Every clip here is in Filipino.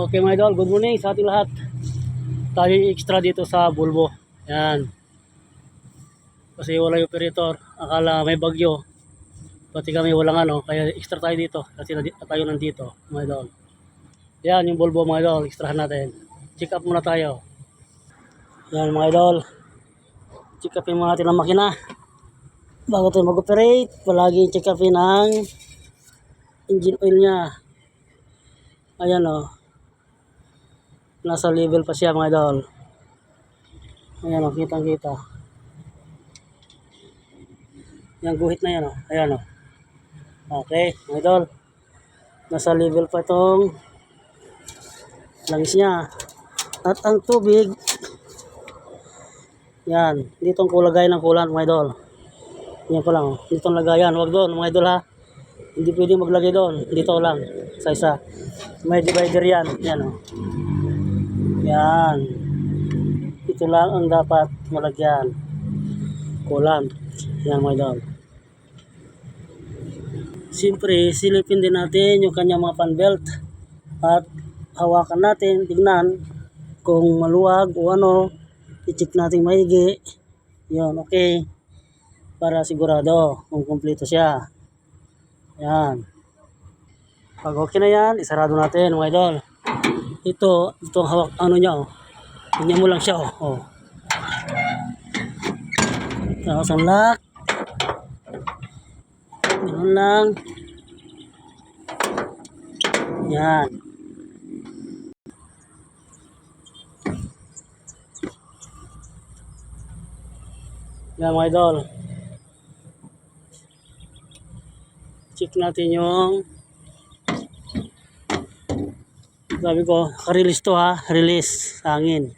Okay mga idol, good morning sa ating lahat. Tayo extra dito sa Bulbo. Yan. Kasi wala yung operator. Akala may bagyo. Pati kami walang ano. Kaya extra tayo dito. Kasi tayo nandito mga idol. Yan yung Bulbo mga idol. Extrahan natin. Check up muna tayo. Yan mga idol. Check upin muna natin ang makina. Bago tayo mag-operate, palagi check upin ang engine oil niya. Ayan o. Nasa level pa siya mga idol. Ayan o, kitang kita. Yung guhit na yan o. Ayan o. Okay, mga idol. Nasa level pa itong langis niya. At ang tubig, yan. Dito ang kulagay ng kulan mga idol. Yan pa lang. o. Dito ang lagayan. Huwag doon mga idol ha. Hindi pwede maglagay doon. Dito lang. Sa isa. May divider yan. Yan o. Yan. Ito lang ang dapat malagyan. Kulan. Yan mga idol. Siyempre, silipin din natin yung kanyang mga fan belt. At hawakan natin, tignan kung maluwag o ano. I-check natin maigi. Yun, okay. Para sigurado kung kumpleto siya. Yan. Pag okay na yan, isarado natin mga idol. Ito, ito ang hawak, ano niya oh. Tingnan mo lang siya oh. oh. Tapos ang lock. Ganun lang. Yan. Yan mga idol. Check natin yung sabi ko, release to ha, release sa hangin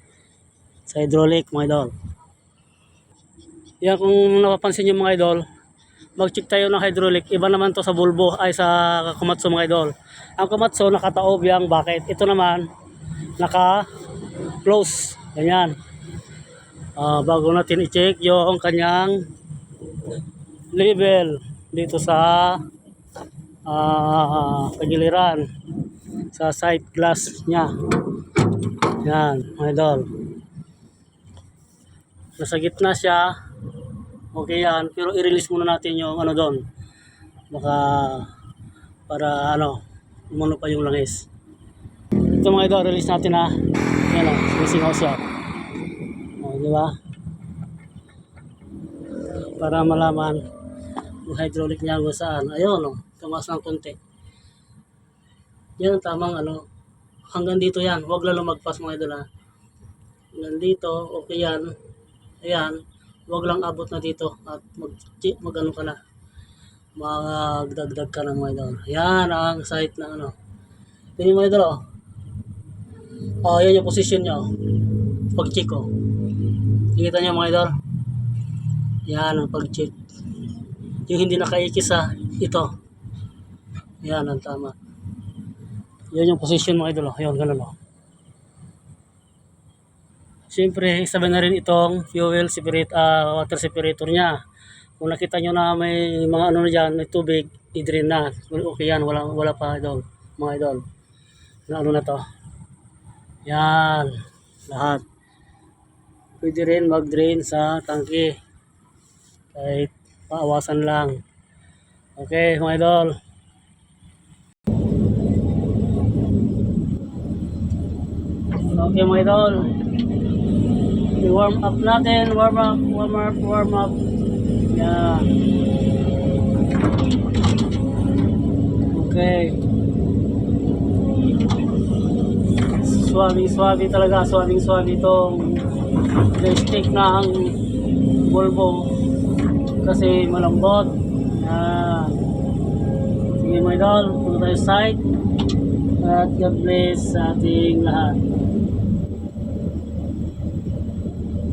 sa hydraulic mga idol. Yan kung napapansin nyo mga idol, mag-check tayo ng hydraulic. Iba naman to sa bulbo ay sa kumatso mga idol. Ang kumatso nakataob yung bucket. Ito naman naka-close. Ganyan. Ah, bago natin i-check yung kanyang level dito sa ah pagiliran sa side glass niya. Yan, mga idol. Nasa gitna siya. Okay yan. Pero i-release muna natin yung ano doon. Baka para ano, umuno pa yung langis. Ito mga idol, release natin ha. Yan o, sinisingaw siya. O, di ba? Para malaman yung hydraulic niya kung saan. Ayun o, tumaas ng konti. Yan ang tamang ano. Hanggang dito yan. Huwag lalo magpas mga idol ha. Hanggang dito, okay yan. Ayan. Huwag lang abot na dito at mag, mag ano ka na. Magdagdag ka na mga idol. Yan ang site na ano. Tingnan mo idol oh. Oh, yan yung position niya. Pag-check oh. Nakita niyo mga idol? Yan ang pag-check. Yung hindi nakaikis sa ito. Yan ang tama. Yan yung position mga idol. oh. Ayun, ganun oh. Siyempre, isabi na rin itong fuel separate, ah, water separator niya. Kung nakita nyo na may mga ano na dyan, may tubig, i-drain na. Okay yan, wala, wala pa idol, mga idol. Na ano na to. Yan, lahat. Pwede rin mag-drain sa tangke. Kahit paawasan lang. Okay, mga idol. Okay, mga idol. I-warm up natin. Warm up, warm up, warm up. Yan. Okay. Swabe-swabe talaga. Swabing-swabe itong joystick ng Volvo. Kasi malambot. Yan. Sige mga idol. Punta tayo sa site. At God bless sa ating lahat.